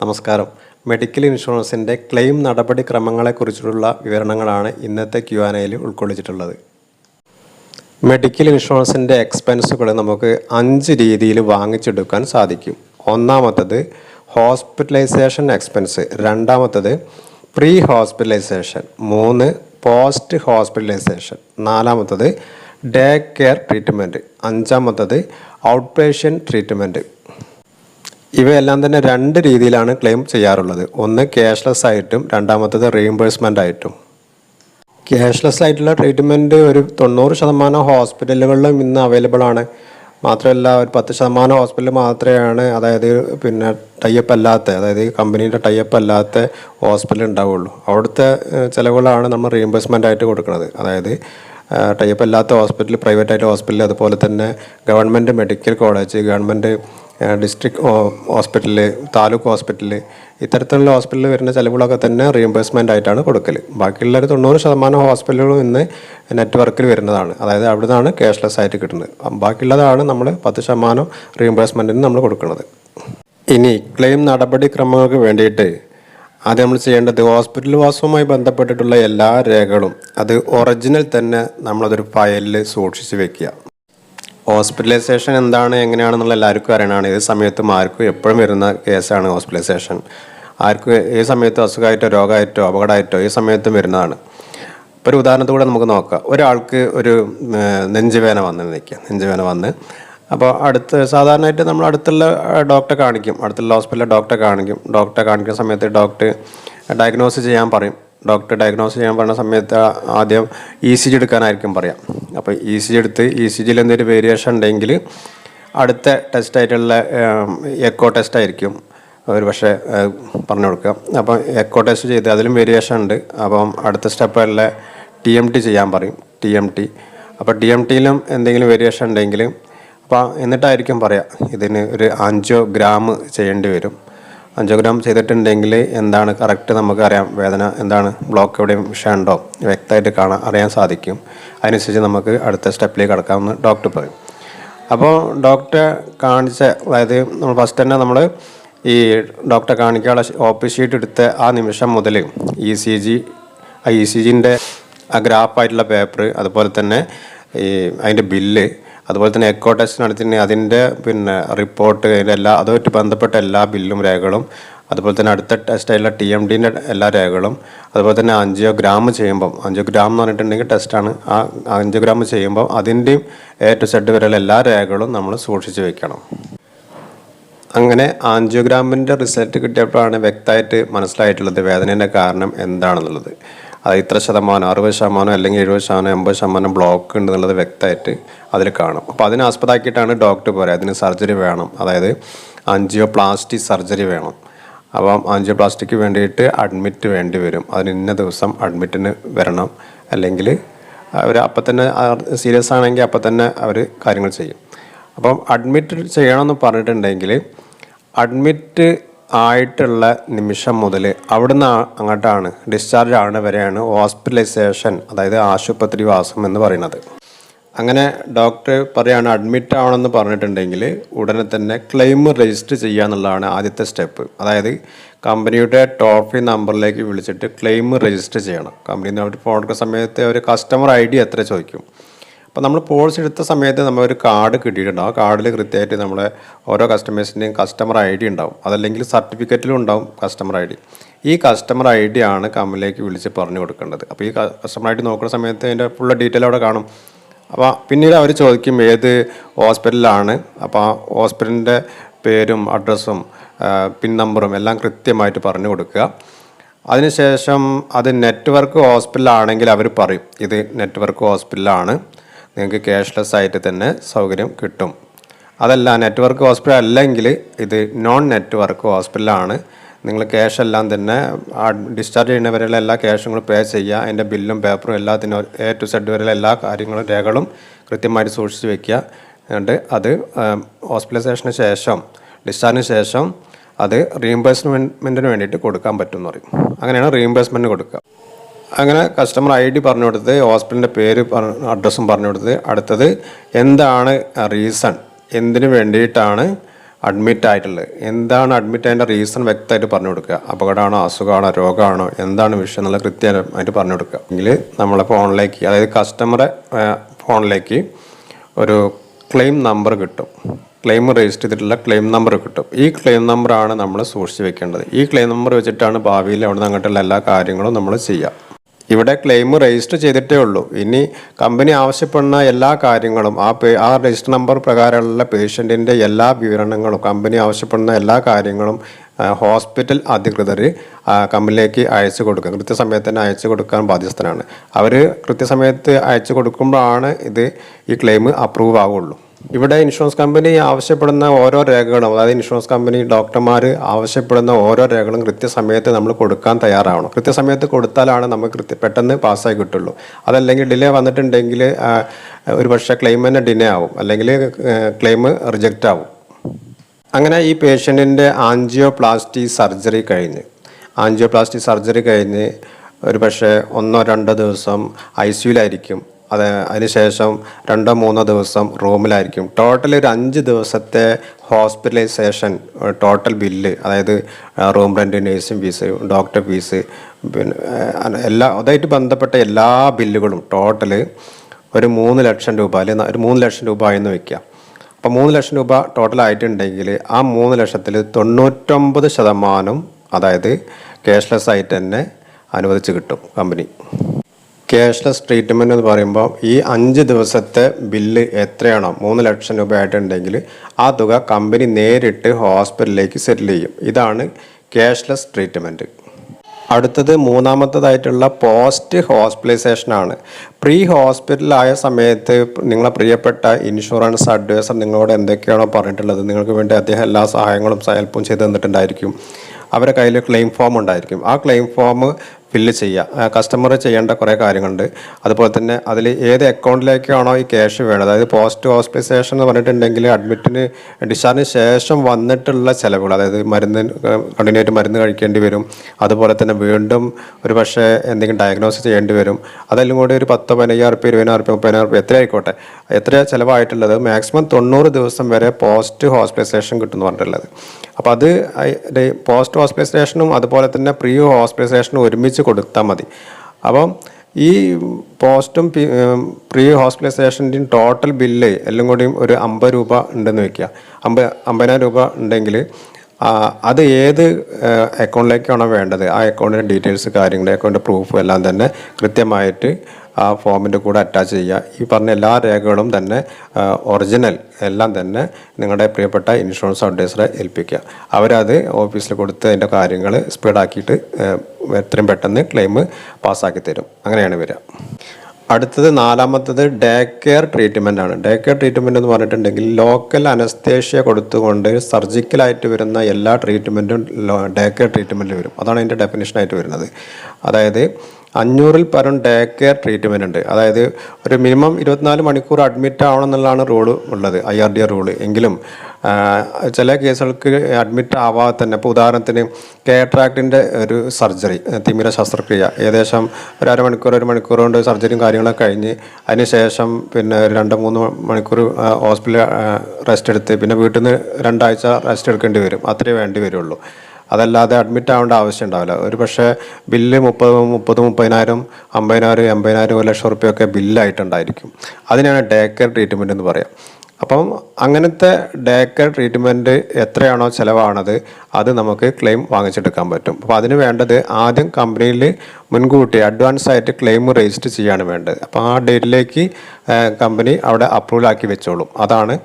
നമസ്കാരം. Medical ഇൻഷുറൻസിന്റെ claim നടപടിക്രമങ്ങളെക്കുറിച്ചുള്ള വിവരണങ്ങളാണ് ഇന്നത്തെ Q an എയിൽ ഉൾക്കൊള്ളിച്ചിട്ടുള്ളത്. മെഡിക്കൽ ഇൻഷുറൻസിന്റെ എക്സ്പെൻസുകൾ നമുക്ക് അഞ്ച് രീതിയിൽ വാങ്ങിച്ചെടുക്കാൻ സാധിക്കും. ഒന്നാമത്തത് ഹോസ്പിറ്റലൈസേഷൻ എക്സ്പെൻസ്. രണ്ടാമത്തത് പ്രീ ഹോസ്പിറ്റലൈസേഷൻ മൂന്ന് പോസ്റ്റ് ഹോസ്പിറ്റലൈസേഷൻ നാലാമത്തത് ഡേ കെയർ ട്രീറ്റ്മെന്റ് അഞ്ചാമത്തത് ഔട്ട് പേഷ്യന്റ് ട്രീറ്റ്മെന്റ് ഇവയെല്ലാം തന്നെ രണ്ട് രീതിയിലാണ് ക്ലെയിം ചെയ്യാറുള്ളത്. ഒന്ന് ക്യാഷ്ലെസ് ആയിട്ടും രണ്ടാമത്തത് റീഇംബേഴ്സ്മെന്റ് ആയിട്ടും. ക്യാഷ്ലെസ് ആയിട്ടുള്ള ട്രീറ്റ്മെന്റ് ഒരു തൊണ്ണൂറ് ശതമാനം ഹോസ്പിറ്റലുകളിലും ഇന്ന് അവൈലബിൾ ആണ്. മാത്രമല്ല ഒരു പത്ത് ശതമാനം ഹോസ്പിറ്റൽ മാത്രമാണ് അതായത് പിന്നെ ടൈപ്പ് അല്ലാത്ത അതായത് കമ്പനിയുടെ ടൈപ്പ് അല്ലാത്ത ഹോസ്പിറ്റൽ ഉണ്ടാവുള്ളൂ. അവിടുത്തെ ചിലവുകളാണ് നമ്മൾ റീഇംബേഴ്സ്മെന്റ് ആയിട്ട് കൊടുക്കുന്നത്. അതായത് ടൈപ്പ് അല്ലാത്ത ഹോസ്പിറ്റൽ പ്രൈവറ്റ് ആയിട്ട് ഹോസ്പിറ്റൽ അതുപോലെ തന്നെ government medical college government district hospital taluk hospital ഇത്തരത്തിലുള്ള ഹോസ്പിറ്റലിൽ വരുന്ന ചിലവുകളൊക്കെ തന്നെ റീഇംബേഴ്സ്മെന്റ് ആയിട്ടാണ് കൊടുക്കൽ ബാക്കിയുള്ള ഒരു തൊണ്ണൂറ് ശതമാനം ഹോസ്പിറ്റലുകളും ഇന്ന് നെറ്റ്വർക്കിൽ വരുന്നതാണ്. അതായത് അവിടെ നിന്നാണ് ക്യാഷ്ലെസ് ആയിട്ട് കിട്ടുന്നത്. ബാക്കിയുള്ളതാണ് നമ്മൾ പത്ത് ശതമാനം റീഇംബേഴ്സ്മെന്റിന് നമ്മൾ കൊടുക്കുന്നത്. ഇനി ക്ലെയിം നടപടിക്രമങ്ങൾക്ക് വേണ്ടിയിട്ട് ആദ്യം നമ്മൾ ചെയ്യേണ്ടത് ഹോസ്പിറ്റൽ വാസവുമായി ബന്ധപ്പെട്ടിട്ടുള്ള എല്ലാ രേഖകളും അത് ഒറിജിനൽ തന്നെ നമ്മളതൊരു ഫയലിൽ സൂക്ഷിച്ച് വെക്കുക. ഹോസ്പിറ്റലൈസേഷൻ എന്താണ് എങ്ങനെയാണെന്നുള്ള എല്ലാവർക്കും അറിയണമാണ് ഏത് സമയത്തും ആർക്കും എപ്പോഴും വരുന്ന കേസാണ് ഹോസ്പിറ്റലൈസേഷൻ. ആർക്കും ഏത് സമയത്തും അസുഖമായിട്ടോ രോഗമായിട്ടോ അപകടമായിട്ടോ ഈ സമയത്തും വരുന്നതാണ്. ഇപ്പോൾ ഒരു ഉദാഹരണത്തോടെ നമുക്ക് നോക്കാം. ഒരാൾക്ക് ഒരു നെഞ്ചുവേന വന്ന് നിൽക്കുക. നെഞ്ചുവേന വന്ന്. അപ്പോൾ അടുത്ത് സാധാരണയായിട്ട് നമ്മൾ അടുത്തുള്ള ഡോക്ടറെ കാണിക്കും. അടുത്തുള്ള ഹോസ്പിറ്റലിലെ ഡോക്ടറെ കാണിക്കും. ഡോക്ടറെ കാണിക്കുന്ന സമയത്ത് ഡോക്ടർ ഡയഗ്നോസ് ചെയ്യാൻ പറയും. ഡോക്ടർ ഡയഗ്നോസ് ചെയ്യാൻ പറഞ്ഞ സമയത്ത് ആദ്യം ഇ സി ജി എടുക്കാനായിരിക്കും പറയാം. അപ്പോൾ ഇ സി ജി എടുത്ത് ഇ സി ജിയിൽ എന്തെങ്കിലും വേരിയേഷൻ ഉണ്ടെങ്കിൽ അടുത്ത ടെസ്റ്റായിട്ടുള്ള എക്കോ ടെസ്റ്റ് ആയിരിക്കും. ഒരു പക്ഷേ പറഞ്ഞു കൊടുക്കുക. അപ്പം എക്കോ ടെസ്റ്റ് ചെയ്ത് അതിലും വേരിയേഷൻ ഉണ്ട്. അപ്പം അടുത്ത സ്റ്റെപ്പുള്ള ടി എം ടി ചെയ്യാൻ പറയും. ടി എം ടി അപ്പോൾ ടി എം ടിയിലും എന്തെങ്കിലും വേരിയേഷൻ ഉണ്ടെങ്കിൽ അപ്പോൾ എന്നിട്ടായിരിക്കും പറയാം ഇതിന് ഒരു അഞ്ചോ ഗ്രാം ചെയ്യേണ്ടി വരും. അഞ്ചോഗ്രാം ചെയ്തിട്ടുണ്ടെങ്കിൽ എന്താണ് കറക്റ്റ് നമുക്കറിയാം വേദന എന്താണ്? ബ്ലോക്ക് എവിടെയും വിഷയമുണ്ടോ? വ്യക്തമായിട്ട് കാണാൻ അറിയാൻ സാധിക്കും. അതിനനുസരിച്ച് നമുക്ക് അടുത്ത സ്റ്റെപ്പിലേക്ക് കടക്കാമെന്ന് ഡോക്ടർ പറയും. അപ്പോൾ ഡോക്ടറെ കാണിച്ച അതായത് നമ്മൾ ഫസ്റ്റ് തന്നെ നമ്മൾ ഈ ഡോക്ടറെ കാണിക്കാനുള്ള ഒ പി ഷീറ്റ് എടുത്ത ആ നിമിഷം മുതൽ ഇ സി ജി ആ ഇ സി ജിന്റെ ആ ഗ്രാഫായിട്ടുള്ള പേപ്പർ അതുപോലെ തന്നെ ഈ അതിന്റെ ബില്ല് അതുപോലെ തന്നെ എക്കോ ടെസ്റ്റ് നടത്തിയിട്ട് അതിന്റെ പിന്നെ റിപ്പോർട്ട് എല്ലാ അതുമായിട്ട് ബന്ധപ്പെട്ട എല്ലാ ബില്ലും രേഖകളും അതുപോലെ തന്നെ അടുത്ത ടെസ്റ്റായുള്ള ടി എം ഡിന്റെ എല്ലാ രേഖകളും അതുപോലെ തന്നെ ആഞ്ചിയോഗ്രാം ചെയ്യുമ്പം അഞ്ചിയോഗ്രാം എന്ന് പറഞ്ഞിട്ടുണ്ടെങ്കിൽ ടെസ്റ്റാണ് ആ ആഞ്ചിയോഗ്രാം ചെയ്യുമ്പോൾ അതിന്റെയും എ ടു സെഡ് വരെയുള്ള എല്ലാ രേഖകളും നമ്മൾ സൂക്ഷിച്ച് വെക്കണം. അങ്ങനെ ആൻജിയോഗ്രാമിന്റെ റിസൾട്ട് കിട്ടിയപ്പോഴാണ് വ്യക്തമായിട്ട് മനസ്സിലായിട്ടുള്ളത് വേദനേന്റെ കാരണം എന്താണെന്നുള്ളത്. അത് ഇത്ര ശതമാനം അറുപത് ശതമാനം അല്ലെങ്കിൽ എഴുപത് ശതമാനം എൺപത് ശതമാനം ബ്ലോക്ക് ഉണ്ട് എന്നുള്ളത് വ്യക്തമായിട്ട് അതിൽ കാണും. അപ്പോൾ അതിനെ ആസ്പദമാക്കിയിട്ടാണ് ഡോക്ടർ പറയുക. അതിന് സർജറി വേണം. അതായത് ആൻജിയോപ്ലാസ്റ്റി സർജറി വേണം. അപ്പം ആൻജിയോപ്ലാസ്റ്റിക്ക് വേണ്ടിയിട്ട് അഡ്മിറ്റ് വേണ്ടി വരും. അതിന് ഇന്ന ദിവസം അഡ്മിറ്റിന് വരണം. അല്ലെങ്കിൽ അവർ അപ്പം തന്നെ സീരിയസ് ആണെങ്കിൽ അപ്പം തന്നെ അവർ കാര്യങ്ങൾ ചെയ്യും. അപ്പം അഡ്മിറ്റ് ചെയ്യണമെന്ന് പറഞ്ഞിട്ടുണ്ടെങ്കിൽ അഡ്മിറ്റ് ആയിട്ടുള്ള നിമിഷം മുതൽ അവിടുന്ന് അങ്ങോട്ടാണ് ഡിസ്ചാർജ് ആവുന്ന വരെയാണ് ഹോസ്പിറ്റലൈസേഷൻ അതായത് ആശുപത്രി വാസം എന്ന് പറയുന്നത്. അങ്ങനെ ഡോക്ടർ പറയാണ് അഡ്മിറ്റ് ആവണമെന്ന് പറഞ്ഞിട്ടുണ്ടെങ്കിൽ ഉടനെ തന്നെ ക്ലെയിം രജിസ്റ്റർ ചെയ്യുക എന്നുള്ളതാണ് ആദ്യത്തെ സ്റ്റെപ്പ് അതായത് കമ്പനിയുടെ ടോൾ ഫ്രീ നമ്പറിലേക്ക് വിളിച്ചിട്ട് ക്ലെയിം രജിസ്റ്റർ ചെയ്യണം. കമ്പനിയിൽ നിന്ന് അവർ ഫോൺ എടുക്കുന്ന സമയത്ത് അവർ കസ്റ്റമർ ഐ ഡി എത്ര ചോദിക്കും? അപ്പോൾ നമ്മൾ പോളിസി എടുത്ത സമയത്ത് നമ്മൾ ഒരു കാർഡ് കിട്ടിയിട്ടുണ്ടാവും ആ കാർഡിൽ കൃത്യമായിട്ട് നമ്മളെ ഓരോ കസ്റ്റമേഴ്സിന്റെയും കസ്റ്റമർ ഐ ഡി ഉണ്ടാവും. അതല്ലെങ്കിൽ സർട്ടിഫിക്കറ്റിലും ഉണ്ടാവും കസ്റ്റമർ ഐ ഡി ഈ കസ്റ്റമർ ഐ ഡി ആണ് കമ്പനിയിലേക്ക് വിളിച്ച് പറഞ്ഞു കൊടുക്കേണ്ടത്. അപ്പോൾ ഈ കസ്റ്റമർ ഐ ഡി നോക്കുന്ന സമയത്ത് അതിന്റെ ഫുൾ ഡീറ്റെയിൽ അവിടെ കാണും. അപ്പോൾ പിന്നീട് അവർ ചോദിക്കും ഏത് ഹോസ്പിറ്റലാണ് അപ്പോൾ ആ ഹോസ്പിറ്റലിന്റെ പേരും അഡ്രസ്സും പിൻ നമ്പറും എല്ലാം കൃത്യമായിട്ട് പറഞ്ഞു കൊടുക്കുക. അതിനുശേഷം അത് നെറ്റ്വർക്ക് ഹോസ്പിറ്റലാണെങ്കിൽ അവർ പറയും ഇത് നെറ്റ്വർക്ക് ഹോസ്പിറ്റലാണ് നിങ്ങൾക്ക് ക്യാഷ്ലെസ് ആയിട്ട് തന്നെ സൗകര്യം കിട്ടും. അതല്ല നെറ്റ്വർക്ക് ഹോസ്പിറ്റൽ അല്ലെങ്കിൽ ഇത് നോൺ നെറ്റ്വർക്ക് ഹോസ്പിറ്റലാണ് നിങ്ങൾ ക്യാഷ് എല്ലാം തന്നെ ഡിസ്ചാർജ് ചെയ്യുന്നവരെയുള്ള എല്ലാ ക്യാഷും കൂടെ പേ ചെയ്യുക. അതിന്റെ ബില്ലും പേപ്പറും എല്ലാത്തിനും എ ടു സെഡ് വരെയുള്ള എല്ലാ കാര്യങ്ങളും രേഖകളും കൃത്യമായിട്ട് സൂക്ഷിച്ച് വെക്കുക. എന്നിട്ട് അത് ഹോസ്പിറ്റലൈസേഷന് ശേഷം ഡിസ്ചാർജിന് ശേഷം അത് റീഇംബേഴ്സ്മെന്റിന് വേണ്ടിയിട്ട് കൊടുക്കാൻ പറ്റും എന്ന് പറയും. അങ്ങനെയാണ് റീഇംബേഴ്സ്മെന്റ് കൊടുക്കുക. അങ്ങനെ കസ്റ്റമർ ഐ ഡി പറഞ്ഞു കൊടുത്ത് ഹോസ്പിറ്റലിന്റെ പേര് അഡ്രസ്സും പറഞ്ഞു കൊടുത്ത് അടുത്തത് എന്താണ് റീസൺ എന്തിനു വേണ്ടിയിട്ടാണ് അഡ്മിറ്റ് ആയിട്ടുള്ളത്? എന്താണ് അഡ്മിറ്റ് അതിന്റെ റീസൺ വ്യക്തമായിട്ട് പറഞ്ഞു കൊടുക്കുക. അപകടമാണോ അസുഖമാണോ രോഗമാണോ എന്താണ് വിഷയം എന്നുള്ള കൃത്യമായിട്ട് പറഞ്ഞു കൊടുക്കുക. എങ്കിൽ നമ്മളെ ഫോണിലേക്ക് അതായത് കസ്റ്റമറെ ഫോണിലേക്ക് ഒരു ക്ലെയിം നമ്പർ കിട്ടും. ക്ലെയിം രജിസ്റ്റർ ചെയ്തിട്ടുള്ള ക്ലെയിം നമ്പർ കിട്ടും. ഈ ക്ലെയിം നമ്പറാണ് നമ്മൾ സൂക്ഷിച്ച് വെക്കേണ്ടത്. ഈ ക്ലെയിം നമ്പർ വെച്ചിട്ടാണ് ഭാവിയിൽ അവിടെ നിന്ന് അങ്ങോട്ടുള്ള എല്ലാ കാര്യങ്ങളും നമ്മൾ ചെയ്യുക. ഇവിടെ ക്ലെയിം രജിസ്റ്റർ ചെയ്തിട്ടേ ഉള്ളൂ. ഇനി കമ്പനി ആവശ്യപ്പെടുന്ന എല്ലാ കാര്യങ്ങളും ആ പേ ആ രജിസ്റ്റർ നമ്പർ പ്രകാരമുള്ള പേഷ്യന്റിന്റെ എല്ലാ വിവരണങ്ങളും കമ്പനി ആവശ്യപ്പെടുന്ന എല്ലാ കാര്യങ്ങളും ഹോസ്പിറ്റൽ അധികൃതർ കമ്പനിയിലേക്ക് അയച്ചു കൊടുക്കുക. കൃത്യസമയത്ത് തന്നെ അയച്ചു കൊടുക്കാൻ ബാധ്യസ്ഥനാണ്. അവർ കൃത്യസമയത്ത് അയച്ചു കൊടുക്കുമ്പോഴാണ് ഇത് ഈ ക്ലെയിം അപ്രൂവ് ആവുള്ളൂ. ഇവിടെ ഇൻഷുറൻസ് കമ്പനി ആവശ്യപ്പെടുന്ന ഓരോ രേഖകളും അതായത് ഇൻഷുറൻസ് കമ്പനി ഡോക്ടർമാർ ആവശ്യപ്പെടുന്ന ഓരോ രേഖകളും കൃത്യസമയത്ത് നമ്മൾ കൊടുക്കാൻ തയ്യാറാവണം. കൃത്യസമയത്ത് കൊടുത്താലാണ് നമുക്ക് കൃത്യ പെട്ടെന്ന് പാസ്സായി കിട്ടുള്ളൂ. അതല്ലെങ്കിൽ ഡിലേ വന്നിട്ടുണ്ടെങ്കിൽ ഒരു പക്ഷേ ക്ലെയിം തന്നെ ഡിലേ ആവും. അല്ലെങ്കിൽ ക്ലെയിം റിജക്റ്റ് ആവും. അങ്ങനെ ഈ പേഷ്യന്റിന്റെ ആൻജിയോപ്ലാസ്റ്റി സർജറി കഴിഞ്ഞ് ആൻജിയോപ്ലാസ്റ്റി സർജറി കഴിഞ്ഞ് ഒരു പക്ഷേ ഒന്നോ രണ്ടോ ദിവസം ഐ സിയുലായിരിക്കും അത് അതിനുശേഷം രണ്ടോ മൂന്നോ ദിവസം റൂമിലായിരിക്കും. ടോട്ടൽ ഒരു അഞ്ച് ദിവസത്തെ ഹോസ്പിറ്റലൈസേഷൻ ടോട്ടൽ ബില്ല് അതായത് room rent nursing fees doctor fees പിന്നെ എല്ലാ അതായിട്ട് ബന്ധപ്പെട്ട എല്ലാ ബില്ലുകളും ടോട്ടൽ ഒരു മൂന്ന് ലക്ഷം രൂപ അല്ലെങ്കിൽ ഒരു മൂന്ന് ലക്ഷം രൂപ എന്ന് വെക്കാം. അപ്പോൾ മൂന്ന് ലക്ഷം രൂപ ടോട്ടൽ ആയിട്ടുണ്ടെങ്കിൽ ആ മൂന്ന് ലക്ഷത്തിൽ തൊണ്ണൂറ്റൊമ്പത് ശതമാനം അതായത് ക്യാഷ്ലെസ് ആയിട്ട് തന്നെ അനുവദിച്ച് കിട്ടും കമ്പനി ക്യാഷ്ലെസ് ട്രീറ്റ്മെന്റ് എന്ന് പറയുമ്പോൾ ഈ അഞ്ച് ദിവസത്തെ ബില്ല് എത്രയാണോ മൂന്ന് ലക്ഷം രൂപ ആയിട്ടുണ്ടെങ്കിൽ ആ തുക കമ്പനി നേരിട്ട് ഹോസ്പിറ്റലിലേക്ക് സെറ്റിൽ ചെയ്യും. ഇതാണ് ക്യാഷ്ലെസ് ട്രീറ്റ്മെന്റ് അടുത്തത് മൂന്നാമത്തതായിട്ടുള്ള പോസ്റ്റ് ഹോസ്പിറ്റലൈസേഷനാണ് പ്രീ ഹോസ്പിറ്റലായ സമയത്ത് നിങ്ങളെ പ്രിയപ്പെട്ട ഇൻഷുറൻസ് അഡ്വൈസർ നിങ്ങളോട് എന്തൊക്കെയാണോ പറഞ്ഞിട്ടുള്ളത് നിങ്ങൾക്ക് വേണ്ടി അദ്ദേഹം എല്ലാ സഹായങ്ങളും ഹെൽപ്പും ചെയ്ത് തന്നിട്ടുണ്ടായിരിക്കും. അവരുടെ കയ്യിൽ ക്ലെയിം ഫോം ഉണ്ടായിരിക്കും. ആ ക്ലെയിം ഫോം ഫില്ല് ചെയ്യുക. കസ്റ്റമർ ചെയ്യേണ്ട കുറേ കാര്യങ്ങളുണ്ട്. അതുപോലെ തന്നെ അതിൽ ഏത് അക്കൗണ്ടിലേക്കാണോ ഈ ക്യാഷ് വേണ്ടത്. അതായത് പോസ്റ്റ് ഹോസ്പിറ്റലൈസേഷൻ എന്ന് പറഞ്ഞിട്ടുണ്ടെങ്കിൽ അഡ്മിറ്റിന് ഡിസ്ചാർജിന് ശേഷം വന്നിട്ടുള്ള ചിലവുകൾ അതായത് മരുന്ന് കണ്ടിന്യൂ ആയിട്ട് മരുന്ന് കഴിക്കേണ്ടി വരും. അതുപോലെ തന്നെ വീണ്ടും ഒരു പക്ഷേ എന്തെങ്കിലും ഡയഗ്നോസ് ചെയ്യേണ്ടി വരും. അതെല്ലാം കൂടി ഒരു പത്തോ പതിനയ്യായിരം റുപ്യ ഇരുപതിനായിരം റുപ്യ മുപ്പതിനായിരം റുപ്യ എത്ര ആയിക്കോട്ടെ. എത്ര ചിലവായിട്ടുള്ളത്? മാക്സിമം തൊണ്ണൂറ് ദിവസം വരെ പോസ്റ്റ് ഹോസ്പിറ്റലൈസേഷൻ കിട്ടും എന്ന് പറഞ്ഞിട്ടുള്ളത്. അപ്പോൾ അത് പോസ്റ്റ് ഹോസ്പിറ്റലൈസേഷനും അതുപോലെ തന്നെ പ്രീ ഹോസ്പിറ്റലൈസേഷനും ഒരുമിച്ച് കൊടുത്താൽ മതി. അപ്പം ഈ പോസ്റ്റും പ്രീ ഹോസ്പിറ്റലൈസേഷന്റെയും ടോട്ടൽ ബില്ല് എല്ലാം കൂടിയും ഒരു അമ്പത് രൂപ ഉണ്ടെന്ന് വെക്കുക. അമ്പ അമ്പതിനായിരം രൂപ ഉണ്ടെങ്കിൽ അത് ഏത് അക്കൗണ്ടിലേക്കാണോ വേണ്ടത്? ആ അക്കൗണ്ടിന്റെ ഡീറ്റെയിൽസ് കാര്യങ്ങൾ അക്കൗണ്ട് പ്രൂഫ് എല്ലാം തന്നെ കൃത്യമായിട്ട് ആ ഫോമിന്റെ കൂടെ അറ്റാച്ച് ചെയ്യുക. ഈ പറഞ്ഞ എല്ലാ രേഖകളും തന്നെ ഒറിജിനൽ എല്ലാം തന്നെ നിങ്ങളുടെ പ്രിയപ്പെട്ട ഇൻഷുറൻസ് അഡ്വൈസറെ ഏൽപ്പിക്കുക. അവരത് ഓഫീസിൽ കൊടുത്ത് അതിന്റെ കാര്യങ്ങൾ സ്പീഡാക്കിയിട്ട് എത്രയും പെട്ടെന്ന് ക്ലെയിം പാസ്സാക്കി തരും. അങ്ങനെയാണ് വരിക. അടുത്തത് നാലാമത്തത് ഡേ കെയർ ട്രീറ്റ്മെന്റ് ആണ്. ഡേ കെയർ ട്രീറ്റ്മെന്റ് എന്ന് പറഞ്ഞിട്ടുണ്ടെങ്കിൽ ലോക്കൽ അനസ്തേഷ്യ കൊടുത്തുകൊണ്ട് സർജിക്കലായിട്ട് വരുന്ന എല്ലാ ട്രീറ്റ്മെന്റും ഡേ കെയർ ട്രീറ്റ്മെന്റ് വരും. അതാണ് അതിന്റെ ഡെഫിനേഷനായിട്ട് വരുന്നത്. അതായത് അഞ്ഞൂറിൽ പരം ഡേ കെയർ ട്രീറ്റ്മെന്റ് ഉണ്ട് അതായത് ഒരു മിനിമം ഇരുപത്തിനാല് മണിക്കൂർ അഡ്മിറ്റ് ആവണം എന്നുള്ളതാണ് റൂൾ ഉള്ളത് ഐ ആർ ഡി റൂൾ. എങ്കിലും ചില കേസുകൾക്ക് അഡ്മിറ്റ് ആവാതെ തന്നെ ഇപ്പോൾ ഉദാഹരണത്തിന് കേട്രാക്ടിന്റെ ഒരു സർജറി തിമിര ശസ്ത്രക്രിയ ഏകദേശം ഒരു അരമണിക്കൂർ ഒരു മണിക്കൂർ കൊണ്ട് സർജറിയും കാര്യങ്ങളൊക്കെ കഴിഞ്ഞ് അതിനുശേഷം പിന്നെ രണ്ട് മൂന്ന് മണിക്കൂർ ഹോസ്പിറ്റലിൽ റെസ്റ്റ് എടുത്ത് പിന്നെ വീട്ടിൽ നിന്ന് രണ്ടാഴ്ച റെസ്റ്റ് എടുക്കേണ്ടി വരും. അത്രേ വേണ്ടി വരുള്ളൂ. അതല്ലാതെ അഡ്മിറ്റ് ആവേണ്ട ആവശ്യം ഉണ്ടാവില്ല. ഒരു പക്ഷേ ബില്ല് മുപ്പത് മുപ്പത് മുപ്പതിനായിരം അമ്പതിനായിരം എൺപതിനായിരം ഒരു ലക്ഷം റുപ്യൊക്കെ ബില്ലായിട്ടുണ്ടായിരിക്കും അതിനാണ് ഡേ കെയർ ട്രീറ്റ്മെന്റ് എന്ന് പറയാം. അപ്പം അങ്ങനത്തെ ഡേ കെയർ ട്രീറ്റ്മെന്റ് എത്രയാണോ ചിലവാണത് അത് നമുക്ക് ക്ലെയിം വാങ്ങിച്ചെടുക്കാൻ പറ്റും. അപ്പോൾ അതിന് വേണ്ടത് ആദ്യം കമ്പനിയിൽ മുൻകൂട്ടി അഡ്വാൻസ് ആയിട്ട് ക്ലെയിം രജിസ്റ്റർ ചെയ്യാണ് വേണ്ടത്. അപ്പോൾ ആ ഡേറ്റിലേക്ക് കമ്പനി അവിടെ അപ്രൂവൽ ആക്കി വെച്ചോളും. അതാണ്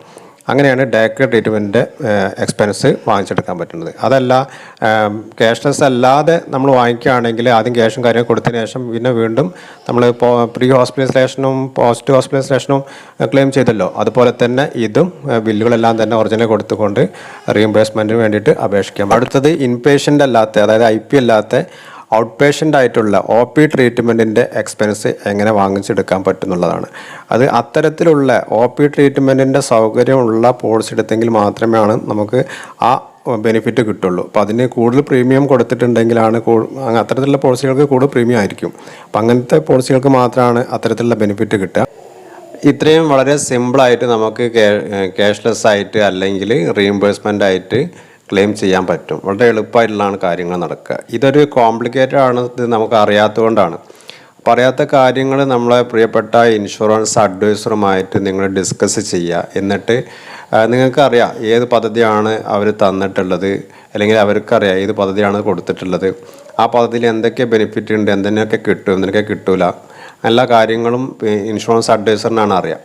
അങ്ങനെയാണ് ഡയറക്റ്റ് ട്രീറ്റ്മെന്റ് എക്സ്പെൻസ് വാങ്ങിച്ചെടുക്കാൻ പറ്റുന്നത്. അതല്ല ക്യാഷ്ലെസ് അല്ലാതെ നമ്മൾ വാങ്ങിക്കുകയാണെങ്കിൽ ആദ്യം ക്യാഷും കാര്യവും കൊടുത്തതിന് ശേഷം പിന്നെ വീണ്ടും നമ്മൾ പ്രീ ഹോസ്പിറ്റലൈസേഷനും പോസ്റ്റ് ഹോസ്പിറ്റലൈസേഷനും ക്ലെയിം ചെയ്തല്ലോ. അതുപോലെ തന്നെ ഇതും ബില്ലുകളെല്ലാം തന്നെ ഒറിജിനൽ കൊടുത്തുകൊണ്ട് റീഇംബേഴ്സ്മെന്റിന് വേണ്ടിയിട്ട് അപേക്ഷിക്കാം. അടുത്തത് ഇൻപേഷ്യന്റ് അല്ലാത്ത അതായത് ഐ പി അല്ലാത്ത ഔട്ട് പേഷ്യന്റ് ആയിട്ടുള്ള ഒ പി ട്രീറ്റ്മെന്റിന്റെ എക്സ്പെൻസ് എങ്ങനെ വാങ്ങിച്ചെടുക്കാൻ പറ്റുന്നുള്ളതാണ്. അത് അത്തരത്തിലുള്ള ഒ പി ട്രീറ്റ്മെന്റിന്റെ സൗകര്യമുള്ള പോളിസി എടുത്തെങ്കിൽ മാത്രമേ നമുക്ക് ആ ബെനിഫിറ്റ് കിട്ടുള്ളൂ. അപ്പോൾ അതിന് കൂടുതൽ പ്രീമിയം കൊടുത്തിട്ടുണ്ടെങ്കിലാണ് അത്തരത്തിലുള്ള പോളിസികൾക്ക് കൂടുതൽ പ്രീമിയം ആയിരിക്കും. അപ്പം അങ്ങനത്തെ പോളിസികൾക്ക് മാത്രമാണ് അത്തരത്തിലുള്ള ബെനിഫിറ്റ് കിട്ടുക. ഇത്രയും വളരെ സിമ്പിളായിട്ട് നമുക്ക് ക്യാഷ്ലെസ് ആയിട്ട് അല്ലെങ്കിൽ റീഇംബേഴ്സ്മെന്റ് ആയിട്ട് ക്ലെയിം ചെയ്യാൻ പറ്റും. വളരെ എളുപ്പമായിട്ടുള്ളതാണ് കാര്യങ്ങൾ നടക്കുക. ഇതൊരു കോംപ്ലിക്കേറ്റഡ് ആണ് ഇത് നമുക്ക് അറിയാത്തതുകൊണ്ടാണ്. അപ്പോൾ അറിയാത്ത കാര്യങ്ങൾ നമ്മളെ പ്രിയപ്പെട്ട ഇൻഷുറൻസ് അഡ്വൈസറുമായിട്ട് നിങ്ങൾ ഡിസ്കസ് ചെയ്യുക. എന്നിട്ട് നിങ്ങൾക്കറിയാം ഏത് പദ്ധതിയാണ് അവർ തന്നിട്ടുള്ളത് അല്ലെങ്കിൽ അവർക്കറിയാം ഏത് പദ്ധതിയാണ് കൊടുത്തിട്ടുള്ളത്. ആ പദ്ധതിയിൽ എന്തൊക്കെ ബെനിഫിറ്റ് ഉണ്ട് എന്തിനൊക്കെ കിട്ടും എന്തിനൊക്കെ കിട്ടൂല. എല്ലാ കാര്യങ്ങളും ഇൻഷുറൻസ് അഡ്വൈസറിനാണ് അറിയാം.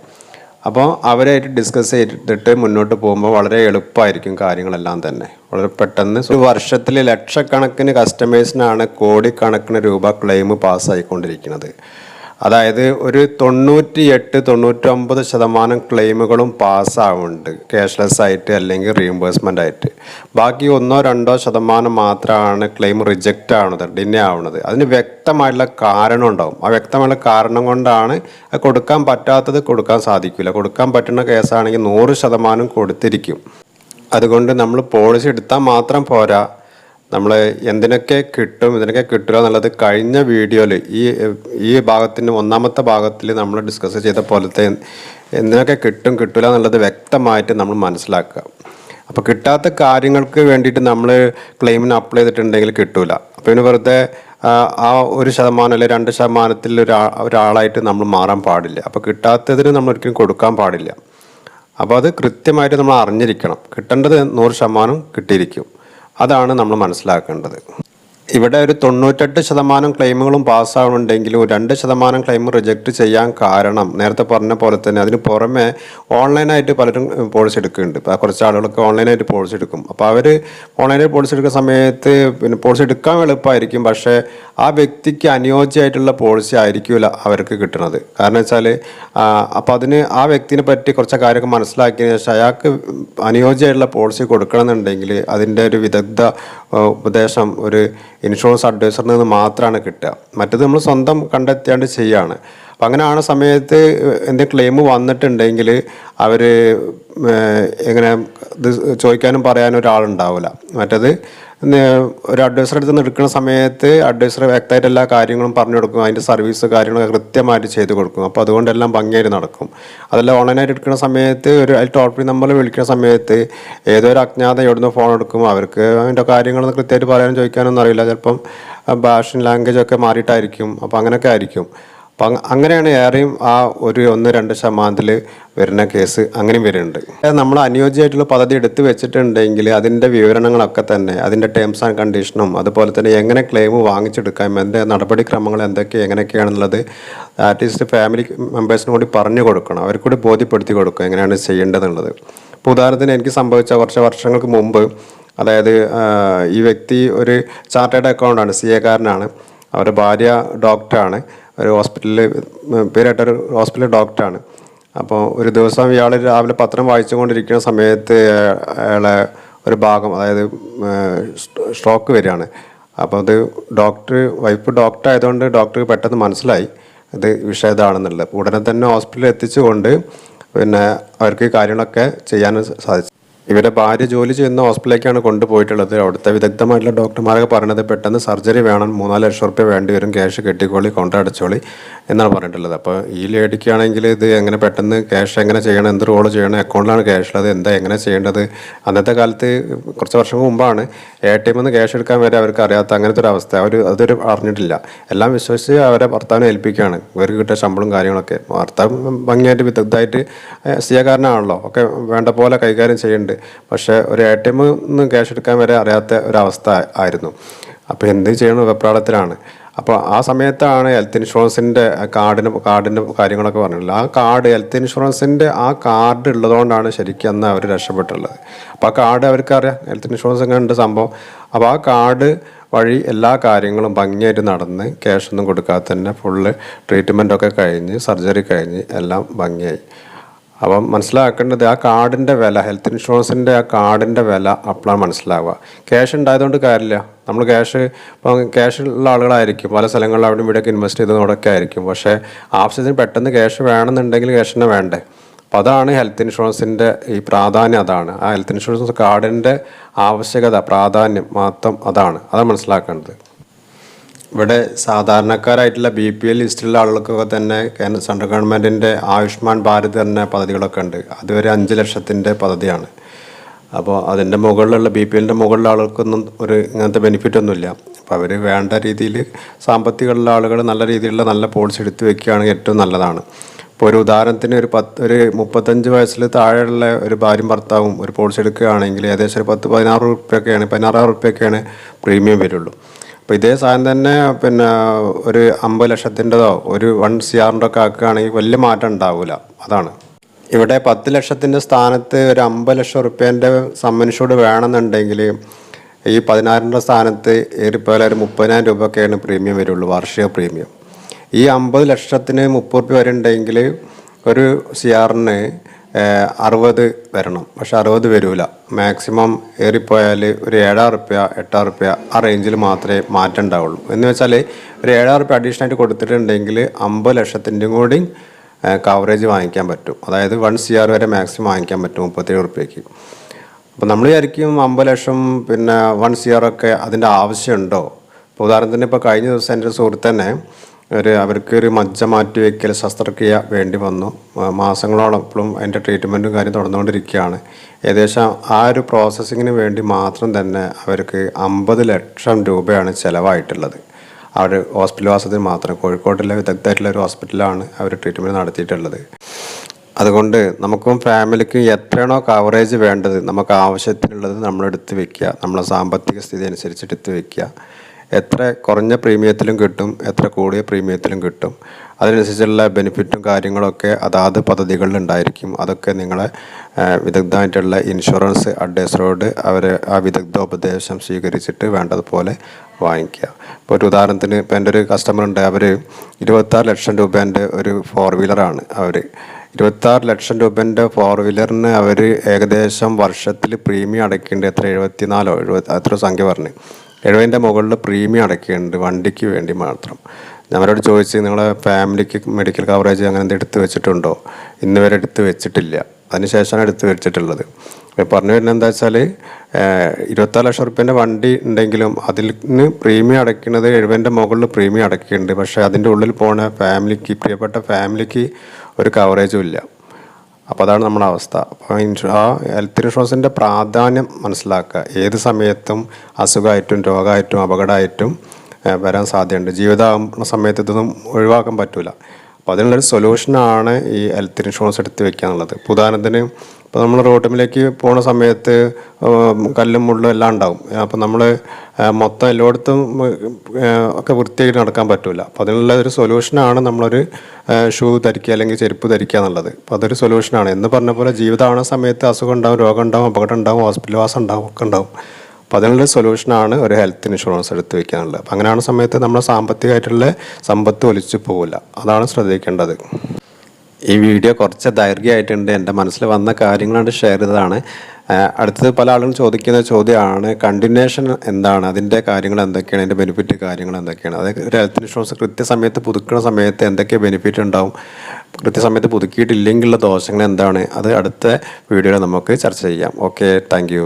അപ്പോൾ അവരായിട്ട് ഡിസ്കസ് ചെയ്തിട്ട് മുന്നോട്ട് പോകുമ്പോൾ വളരെ എളുപ്പമായിരിക്കും കാര്യങ്ങളെല്ലാം തന്നെ. വളരെ പെട്ടെന്ന് ഒരു വർഷത്തിൽ ലക്ഷക്കണക്കിന് കസ്റ്റമേഴ്സിനാണ് കോടിക്കണക്കിന് രൂപ ക്ലെയിം പാസ്സായിക്കൊണ്ടിരിക്കുന്നത് അതായത് ഒരു തൊണ്ണൂറ്റി എട്ട് തൊണ്ണൂറ്റൊമ്പത് ശതമാനം ക്ലെയിമുകളും പാസ്സാവുന്നുണ്ട്. ക്യാഷ്ലെസ് ആയിട്ട് അല്ലെങ്കിൽ റീഇംബേഴ്സ്മെന്റ് ആയിട്ട്. ബാക്കി ഒന്നോ രണ്ടോ ശതമാനം മാത്രമാണ് ക്ലെയിം റിജക്റ്റ് ആവുന്നത് ഡിന്നെ ആവുന്നത്. അതിന് വ്യക്തമായിട്ടുള്ള കാരണം ഉണ്ടാവും. ആ വ്യക്തമായിട്ടുള്ള കാരണം കൊണ്ടാണ് കൊടുക്കാൻ പറ്റാത്തത് കൊടുക്കാൻ സാധിക്കില്ല. കൊടുക്കാൻ പറ്റുന്ന കേസാണെങ്കിൽ നൂറ് ശതമാനം കൊടുത്തിരിക്കും. അതുകൊണ്ട് നമ്മൾ പോളിസി എടുത്താൽ മാത്രം പോരാ. നമ്മൾ എന്തിനൊക്കെ കിട്ടും ഇതിനൊക്കെ കിട്ടുക എന്നുള്ളത് കഴിഞ്ഞ വീഡിയോയിൽ ഈ ഈ ഭാഗത്തിന് ഒന്നാമത്തെ ഭാഗത്തിൽ നമ്മൾ ഡിസ്കസ് ചെയ്ത പോലത്തെ എന്തിനൊക്കെ കിട്ടും കിട്ടില്ല എന്നുള്ളത് വ്യക്തമായിട്ട് നമ്മൾ മനസ്സിലാക്കുക. അപ്പോൾ കിട്ടാത്ത കാര്യങ്ങൾക്ക് വേണ്ടിയിട്ട് നമ്മൾ ക്ലെയിമിന് അപ്ലൈ ചെയ്തിട്ടുണ്ടെങ്കിൽ കിട്ടില്ല അപ്പോൾ ഇതിന് വെറുതെ ആ, ഒരു ശതമാനം അല്ലെങ്കിൽ രണ്ട് ശതമാനത്തിൽ ഒരാ ഒരാളായിട്ട് നമ്മൾ മാറാൻ പാടില്ല. അപ്പോൾ കിട്ടാത്തതിന് നമ്മൾ ഒരിക്കലും കൊടുക്കാൻ പാടില്ല. അപ്പോൾ അത് കൃത്യമായിട്ട് നമ്മൾ അറിഞ്ഞിരിക്കണം. കിട്ടേണ്ടത് നൂറ് ശതമാനം കിട്ടിയിരിക്കും. അതാണ് നമ്മൾ മനസ്സിലാക്കേണ്ടത്. ഇവിടെ ഒരു തൊണ്ണൂറ്റെട്ട് ശതമാനം ക്ലെയിമുകളും പാസ്സാവണമെങ്കിലും രണ്ട് ശതമാനം ക്ലെയിം റിജക്റ്റ് ചെയ്യാൻ കാരണം നേരത്തെ പറഞ്ഞ പോലെ തന്നെ അതിന് പുറമെ ഓൺലൈനായിട്ട് പലരും പോളിസി എടുക്കുന്നുണ്ട്. കുറച്ച് ആളുകളൊക്കെ ഓൺലൈനായിട്ട് പോളിസി എടുക്കും. അപ്പോൾ അവർ ഓൺലൈനായിട്ട് പോളിസി എടുക്കുന്ന സമയത്ത് പിന്നെ പോളിസി എടുക്കാൻ എളുപ്പമായിരിക്കും. പക്ഷേ ആ വ്യക്തിക്ക് അനുയോജ്യമായിട്ടുള്ള പോളിസി ആയിരിക്കില്ല അവർക്ക് കിട്ടുന്നത്. കാരണം വെച്ചാൽ അപ്പോൾ അതിന് ആ വ്യക്തിനെ പറ്റി കുറച്ച് കാര്യമൊക്കെ മനസ്സിലാക്കിയതിന് ശേഷം അയാൾക്ക് അനുയോജ്യമായിട്ടുള്ള പോളിസി കൊടുക്കണമെന്നുണ്ടെങ്കിൽ അതിന്റെ ഒരു വിദഗ്ധ ഉപദേശം ഒരു ഇൻഷുറൻസ് അഡ്വൈസറിൽ നിന്ന് മാത്രമാണ് കിട്ടുക മറ്റത് നമ്മൾ സ്വന്തം കണ്ടെത്തിയാണ്ട് ചെയ്യാണ്. അപ്പം അങ്ങനെ ആ സമയത്ത് എന്തെങ്കിലും ക്ലെയിം വന്നിട്ടുണ്ടെങ്കിൽ അവർ എങ്ങനെ ഇത് ചോദിക്കാനും പറയാനും ഒരാളുണ്ടാവില്ല മറ്റത് ഒരു അഡ്വൈസർ അടുത്ത് നിന്ന് എടുക്കുന്ന സമയത്ത് അഡ്വൈസർ വ്യക്തമായിട്ട് എല്ലാ കാര്യങ്ങളും പറഞ്ഞു കൊടുക്കും. അതിന്റെ സർവീസ് കാര്യങ്ങളൊക്കെ കൃത്യമായിട്ട് ചെയ്ത് കൊടുക്കും. അപ്പോൾ അതുകൊണ്ടെല്ലാം ഭംഗിയായിട്ട് നടക്കും. അതെല്ലാം ഓൺലൈനായിട്ട് എടുക്കുന്ന സമയത്ത് ഒരു ടോൾ ഫ്രീ നമ്പറിൽ വിളിക്കുന്ന സമയത്ത് ഏതോ ഒരു അജ്ഞാത എവിടുന്ന് ഫോൺ എടുക്കും. അവർക്ക് അതിന്റെ കാര്യങ്ങളൊന്നും കൃത്യമായിട്ട് പറയാനും ചോദിക്കാനൊന്നും അറിയില്ല. ചിലപ്പം ഭാഷ ലാംഗ്വേജ് ഒക്കെ മാറിയിട്ടായിരിക്കും. അപ്പോൾ അങ്ങനെയൊക്കെ ആയിരിക്കും. അപ്പം അങ്ങ- അങ്ങനെയാണ് ഏറെയും ആ ഒരു ഒന്ന് രണ്ട് ശതമാനത്തിൽ വരുന്ന കേസ് അങ്ങനെയും വരുന്നുണ്ട്. നമ്മൾ അനുയോജ്യമായിട്ടുള്ള പദ്ധതി എടുത്തു വെച്ചിട്ടുണ്ടെങ്കിൽ അതിന്റെ വിവരണങ്ങളൊക്കെ തന്നെ അതിന്റെ ടേംസ് ആൻഡ് കണ്ടീഷനും അതുപോലെ തന്നെ എങ്ങനെ ക്ലെയിം വാങ്ങിച്ചെടുക്കാം എന്റെ നടപടിക്രമങ്ങൾ എന്തൊക്കെ എങ്ങനെയൊക്കെയാണെന്നുള്ളത് ആർട്ടിസ്റ്റ് ഫാമിലി മെമ്പേഴ്സിനും കൂടി പറഞ്ഞു കൊടുക്കണം. അവർക്ക് കൂടി ബോധ്യപ്പെടുത്തി കൊടുക്കുക എങ്ങനെയാണ് ചെയ്യേണ്ടതെന്നുള്ളത്. ഇപ്പോൾ ഉദാഹരണത്തിന് എനിക്ക് സംഭവിച്ച കുറച്ച് വർഷങ്ങൾക്ക് മുമ്പ് അതായത് ഈ വ്യക്തി ഒരു ചാർട്ടേഡ് അക്കൗണ്ടാണ് സി എക്കാരനാണ് അവരുടെ ഭാര്യ ഡോക്ടറാണ് ഒരു ഹോസ്പിറ്റലിൽ പേരായിട്ടൊരു ഹോസ്പിറ്റലിൽ ഡോക്ടറാണ് അപ്പോൾ ഒരു ദിവസം ഇയാൾ രാവിലെ പത്രം വായിച്ചുകൊണ്ടിരിക്കുന്ന സമയത്ത് അയാളെ ഒരു ഭാഗം അതായത് സ്ട്രോക്ക് വരികയാണ്. അപ്പോൾ അത് ഡോക്ടർ വൈഫ് ഡോക്ടർ ആയതുകൊണ്ട് ഡോക്ടർ പെട്ടെന്ന് മനസ്സിലായി ഇത് വിഷയം ഇതാണെന്നുള്ളത് ഉടനെ തന്നെ ഹോസ്പിറ്റലിൽ എത്തിച്ചുകൊണ്ട് പിന്നെ അവർക്ക് കാര്യങ്ങളൊക്കെ ചെയ്യാൻ സാധിച്ചു. ഇവരുടെ ഭാര്യ ജോലി ചെയ്യുന്ന ഹോസ്പിറ്റലിലേക്കാണ് കൊണ്ടുപോയിട്ടുള്ളത്. അവിടുത്തെ വിദഗ്ധമായിട്ടുള്ള ഡോക്ടർമാരൊക്കെ പറഞ്ഞത് പെട്ടെന്ന് സർജറി വേണം മൂന്നാൽ ലക്ഷം റുപ്യ വേണ്ടി വരും ക്യാഷ് കെട്ടിക്കോളി കൊണ്ട അടച്ചോളി എന്നാണ് പറഞ്ഞിട്ടുള്ളത്. അപ്പോൾ ഈ ലേഡിക്കാണെങ്കിൽ ഇത് എങ്ങനെ പെട്ടെന്ന് ക്യാഷ് എങ്ങനെ ചെയ്യണം എന്ത് റോൾ ചെയ്യണം അക്കൗണ്ടിലാണ് ക്യാഷ് ഉള്ളത് എന്താ എങ്ങനെ ചെയ്യേണ്ടത്? അന്നത്തെ കാലത്ത് കുറച്ച് വർഷം മുമ്പാണ് എ ടി എമ്മിൽ നിന്ന് ക്യാഷ് എടുക്കാൻ വരെ അവർക്ക് അറിയാത്ത അങ്ങനത്തെ ഒരു അവസ്ഥ. അവർ അതൊരു അറിഞ്ഞിട്ടില്ല. എല്ലാം വിശ്വസിച്ച് അവരെ ഭർത്താവിനെ ഏൽപ്പിക്കുകയാണ്. ഇവർക്ക് കിട്ടിയ ശമ്പളം കാര്യങ്ങളൊക്കെ. ഭർത്താവ് ഭംഗിയായിട്ട് വിദഗ്ധമായിട്ട് സ്ഥിരകാരനാണല്ലോ ഒക്കെ വേണ്ട പോലെ കൈകാര്യം ചെയ്യുന്നുണ്ട് പക്ഷേ ഒരു എ ടി നിന്ന് ക്യാഷ് എടുക്കാൻ വരെ അറിയാത്ത ഒരവസ്ഥ ആയിരുന്നു. അപ്പോൾ എന്ത് ചെയ്യണം? വെപ്രാളത്തിലാണ്. അപ്പോൾ ആ സമയത്താണ് ഹെൽത്ത് ഇൻഷുറൻസിന്റെ കാർഡിന് കാർഡിന്റെ കാര്യങ്ങളൊക്കെ പറഞ്ഞില്ല ആ കാർഡ് ഹെൽത്ത് ഇൻഷുറൻസിന്റെ ആ കാർഡ് ഉള്ളതുകൊണ്ടാണ് ശരിക്കും അന്ന് അവർ രക്ഷപ്പെട്ടുള്ളത് അപ്പോൾ ആ കാർഡ് അവർക്ക് അറിയാം ഹെൽത്ത് ഇൻഷുറൻസ് അങ്ങനെ ഉണ്ട് സംഭവം. അപ്പോൾ ആ കാർഡ് വഴി എല്ലാ കാര്യങ്ങളും ഭംഗിയായിട്ട് നടന്ന് ക്യാഷ് ഒന്നും കൊടുക്കാതെ തന്നെ ഫുള്ള് ട്രീറ്റ്മെന്റൊക്കെ കഴിഞ്ഞ് സർജറി കഴിഞ്ഞ് എല്ലാം ഭംഗിയായി. അപ്പം മനസ്സിലാക്കേണ്ടത് ആ കാർഡിന്റെ വില ഹെൽത്ത് ഇൻഷുറൻസിന്റെ ആ കാർഡിന്റെ വില അപ്പോഴാണ് മനസ്സിലാവുക. ക്യാഷ് ഉണ്ടായതുകൊണ്ട് കാര്യമില്ല. നമ്മൾ ക്യാഷ് ഇപ്പം ക്യാഷ് ഉള്ള ആളുകളായിരിക്കും. പല സ്ഥലങ്ങളിൽ അവിടെ ഇവിടെയൊക്കെ ഇൻവെസ്റ്റ് ചെയ്തതോടൊക്കെ ആയിരിക്കും. പക്ഷേ ആവശ്യത്തിന് പെട്ടെന്ന് ക്യാഷ് വേണമെന്നുണ്ടെങ്കിൽ ക്യാഷ് തന്നെ വേണ്ടേ? അപ്പോൾ അതാണ് ഹെൽത്ത് ഇൻഷുറൻസിന്റെ ഈ പ്രാധാന്യം അതാണ്. ആ ഹെൽത്ത് ഇൻഷുറൻസ് കാർഡിന്റെ ആവശ്യകത പ്രാധാന്യം മാത്രം അതാണ്. അതാണ് മനസ്സിലാക്കേണ്ടത്. ഇവിടെ സാധാരണക്കാരായിട്ടുള്ള ബി പി എൽ ലിസ്റ്റിലുള്ള ആളുകൾക്കൊക്കെ തന്നെ കേന്ദ്ര സെൻട്രൽ ഗവൺമെന്റിന്റെ ആയുഷ്മാൻ ഭാരത് തന്നെ പദ്ധതികളൊക്കെ ഉണ്ട്. അതുവരെ അഞ്ച് ലക്ഷത്തിന്റെ പദ്ധതിയാണ്. അപ്പോൾ അതിന്റെ മുകളിലുള്ള ബി പി എല്ലിന്റെ മുകളിലുള്ള ആളുകൾക്കൊന്നും ഒരു ഇങ്ങനത്തെ ബെനിഫിറ്റ് ഒന്നുമില്ല. അപ്പോൾ അവർ വേണ്ട രീതിയിൽ സാമ്പത്തികമുള്ള ആളുകൾ നല്ല രീതിയിലുള്ള നല്ല പോളിസി എടുത്ത് വെക്കുകയാണെങ്കിൽ ഏറ്റവും നല്ലതാണ്. ഇപ്പോൾ ഒരു ഉദാഹരണത്തിന് ഒരു പത്ത് ഒരു മുപ്പത്തഞ്ച് വയസ്സിൽ താഴെയുള്ള ഒരു ഭാര്യയും ഭർത്താവും ഒരു പോളിസി എടുക്കുകയാണെങ്കിൽ ഏകദേശം ഒരു പത്ത് പതിനാറ് റുപ്യൊക്കെയാണ് പതിനാറായിരം റുപ്യൊക്കെയാണ് പ്രീമിയം വരുള്ളൂ. അപ്പോൾ ഇതേ സാധനം തന്നെ പിന്നെ ഒരു അമ്പത് ലക്ഷത്തിന്റെതോ ഒരു വൺ സി ആറിന്റെ ഒക്കെ ആക്കുകയാണെങ്കിൽ വലിയ മാറ്റം ഉണ്ടാവില്ല. അതാണ്. ഇവിടെ പത്ത് ലക്ഷത്തിന്റെ സ്ഥാനത്ത് ഒരു അമ്പത് ലക്ഷം റുപ്യേന്റെ സമ്മനിഷോട് വേണമെന്നുണ്ടെങ്കിൽ ഈ പതിനായിരന്റെ സ്ഥാനത്ത് ഏറിപ്പോയാൽ ഒരു മുപ്പതിനായിരം രൂപയൊക്കെയാണ് പ്രീമിയം വരുള്ളൂ വാർഷിക പ്രീമിയം. ഈ അമ്പത് ലക്ഷത്തിന് മുപ്പത് റുപ്യ വരെ ഉണ്ടെങ്കിൽ ഒരു സി ആറിന് അറുപത് വരണം. പക്ഷെ അറുപത് വരില്ല മാക്സിമം ഏറിപ്പോയാൽ ഒരു ഏഴായിരം റുപ്യ എട്ടായിരം റുപ്യ ആ റേഞ്ചിൽ മാത്രമേ മാറ്റം ഉണ്ടാവുള്ളൂ. എന്ന് വെച്ചാൽ ഒരു ഏഴായിരം റുപ്യ അഡീഷണൽ ആയിട്ട് കൊടുത്തിട്ടുണ്ടെങ്കിൽ അമ്പത് ലക്ഷത്തിന്റെയും കൂടി കവറേജ് വാങ്ങിക്കാൻ പറ്റും. അതായത് വൺ സി ആർ വരെ മാക്സിമം വാങ്ങിക്കാൻ പറ്റും മുപ്പത്തേഴ് റുപ്യക്ക്. അപ്പോൾ നമ്മൾ വിചാരിക്കും അമ്പത് ലക്ഷം പിന്നെ വൺ സി ആർ ഒക്കെ അതിന്റെ ആവശ്യമുണ്ടോ ഇപ്പോൾ ഉദാഹരണത്തിന് ഇപ്പോൾ കഴിഞ്ഞ ദിവസം എന്റെ സുഹൃത്ത് തന്നെ ഒരു അവർക്ക് ഒരു മജ്ജ മാറ്റി വയ്ക്കൽ ശസ്ത്രക്രിയ വേണ്ടി വന്നു. മാസങ്ങളോളം ഇപ്പോഴും അതിന്റെ ട്രീറ്റ്മെന്റും കാര്യം തുടർന്നുകൊണ്ടിരിക്കുകയാണ്. ഏകദേശം ആ ഒരു പ്രോസസ്സിങ്ങിന് വേണ്ടി മാത്രം തന്നെ അവർക്ക് അമ്പത് ലക്ഷം രൂപയാണ് ചിലവായിട്ടുള്ളത്. അവർ ഹോസ്പിറ്റൽ വാസത്തിന് മാത്രം. കോഴിക്കോട്ടിലെ വിദഗ്ധമായിട്ടുള്ള ഒരു ഹോസ്പിറ്റലാണ് അവർ ട്രീറ്റ്മെന്റ് നടത്തിയിട്ടുള്ളത്. അതുകൊണ്ട് നമുക്കും ഫാമിലിക്കും എത്രയാണോ കവറേജ് വേണ്ടത് നമുക്ക് ആവശ്യത്തിനുള്ളത് നമ്മൾ എടുത്ത് വെക്കുക. നമ്മളെ സാമ്പത്തിക സ്ഥിതി അനുസരിച്ച് എടുത്ത് വെക്കുക. എത്ര കുറഞ്ഞ പ്രീമിയത്തിലും കിട്ടും എത്ര കൂടിയ പ്രീമിയത്തിലും കിട്ടും. അതിനനുസരിച്ചുള്ള ബെനിഫിറ്റും കാര്യങ്ങളൊക്കെ അതാത് പദ്ധതികളിൽ ഉണ്ടായിരിക്കും അതൊക്കെ നിങ്ങളെ വിദഗ്ധമായിട്ടുള്ള ഇൻഷുറൻസ് അഡ്വൈസറോട് അവർ ആ വിദഗ്ധ ഉപദേശം സ്വീകരിച്ചിട്ട് വേണ്ടതുപോലെ വാങ്ങിക്കുക. ഇപ്പോൾ ഒരു ഉദാഹരണത്തിന് ഇപ്പോൾ എന്റെ ഒരു കസ്റ്റമർ ഉണ്ട് അവർ ഇരുപത്താറ് ലക്ഷം രൂപേന്റെ ഒരു ഫോർ വീലറാണ് അവർ ഇരുപത്താറ് ലക്ഷം രൂപേന്റെ ഫോർ വീലറിന് അവർ ഏകദേശം വർഷത്തിൽ പ്രീമിയം അടയ്ക്കേണ്ടത് എത്ര? എഴുപത്തിനാലോ? എഴുപത്തി അത്ര സംഖ്യ പറഞ്ഞു. എഴുപതിന്റെ മുകളിൽ പ്രീമിയം അടയ്ക്കുന്നുണ്ട് വണ്ടിക്ക് വേണ്ടി മാത്രം. ഞാനവരോട് ചോദിച്ച് നിങ്ങളെ ഫാമിലിക്ക് മെഡിക്കൽ കവറേജ് അങ്ങനെ എന്തെങ്കിലും എടുത്ത് വെച്ചിട്ടുണ്ടോ? ഇന്ന് വരെ എടുത്ത് വെച്ചിട്ടില്ല. അതിനുശേഷമാണ് എടുത്ത് വെച്ചിട്ടുള്ളത്. പറഞ്ഞു വരുന്നത് എന്താ വെച്ചാൽ ഇരുപത്താറ് ലക്ഷം റുപ്യേന്റെ വണ്ടി ഉണ്ടെങ്കിലും അതിൽ നിന്ന് പ്രീമിയം അടയ്ക്കുന്നത് എഴുപതിന്റെ മുകളിൽ പ്രീമിയം അടയ്ക്കുന്നുണ്ട് പക്ഷേ അതിന്റെ ഉള്ളിൽ പോണ ഫാമിലിക്ക് പ്രിയപ്പെട്ട ഫാമിലിക്ക് ഒരു കവറേജും ഇല്ല. അപ്പോൾ അതാണ് നമ്മുടെ അവസ്ഥ. അപ്പോൾ ഇൻഷു ആ ഹെൽത്ത് ഇൻഷുറൻസിന്റെ പ്രാധാന്യം മനസ്സിലാക്കുക. ഏത് സമയത്തും അസുഖമായിട്ടും രോഗമായിട്ടും അപകടമായിട്ടും വരാൻ സാധ്യതയുണ്ട്. ജീവിതാകുന്ന സമയത്ത് ഇതൊന്നും ഒഴിവാക്കാൻ പറ്റില്ല അപ്പോൾ അതിനുള്ളൊരു സൊല്യൂഷനാണ് ഈ ഹെൽത്ത് ഇൻഷുറൻസ് എടുത്ത് വെക്കുക എന്നുള്ളത് ഇപ്പോൾ ഉദാഹരണത്തിന് ഇപ്പോൾ നമ്മൾ റോഡിലേക്ക് പോണ സമയത്ത് കല്ലും മുള്ളും എല്ലാം ഉണ്ടാവും. അപ്പോൾ നമ്മൾ മൊത്തം എല്ലായിടത്തും ഒക്കെ വൃത്തിയായിട്ട് നടക്കാൻ പറ്റില്ല അപ്പോൾ അതിനുള്ള ഒരു സൊല്യൂഷനാണ് നമ്മളൊരു ഷൂ ധരിക്കുക അല്ലെങ്കിൽ ചെരുപ്പ് ധരിക്കുക എന്നുള്ളത്. അപ്പോൾ അതൊരു സൊല്യൂഷനാണ് എന്ന് പറഞ്ഞ പോലെ ജീവിതമാണ സമയത്ത് അസുഖം ഉണ്ടാവും രോഗം ഉണ്ടാവും അപകടം ഉണ്ടാവും ഹോസ്പിറ്റൽ വാസം ഉണ്ടാവും ഒക്കെ ഉണ്ടാവും. അപ്പോൾ അതിനുള്ള സൊല്യൂഷനാണ് ഒരു ഹെൽത്ത് ഇൻഷുറൻസ് എടുത്ത് വെക്കാനുള്ളത്. അപ്പോൾ അങ്ങനെയാണ് സമയത്ത് നമ്മുടെ സാമ്പത്തികമായിട്ടുള്ള സമ്പത്ത് ഒലിച്ചു പോവില്ല. അതാണ് ശ്രദ്ധിക്കേണ്ടത്. ഈ വീഡിയോ കുറച്ച് ദൈർഘ്യമായിട്ടുണ്ട്. എന്റെ മനസ്സിൽ വന്ന കാര്യങ്ങളാണ് ഷെയർ ചെയ്തതാണ്. അടുത്തത് പല ആളുകളും ചോദിക്കുന്ന ചോദ്യമാണ് കണ്ടിന്യൂഷൻ എന്താണ്? അതിന്റെ കാര്യങ്ങൾ എന്തൊക്കെയാണ്? അതിന്റെ ബെനിഫിറ്റ് കാര്യങ്ങൾ എന്തൊക്കെയാണ്? അതായത് ഒരു ഹെൽത്ത് ഇൻഷുറൻസ് കൃത്യസമയത്ത് പുതുക്കുന്ന സമയത്ത് എന്തൊക്കെ ബെനിഫിറ്റ് ഉണ്ടാവും? കൃത്യസമയത്ത് പുതുക്കിയിട്ടില്ലെങ്കിലുള്ള ദോഷങ്ങൾ എന്താണ്? അത് അടുത്ത വീഡിയോയിൽ നമുക്ക് ചർച്ച ചെയ്യാം. Okay thank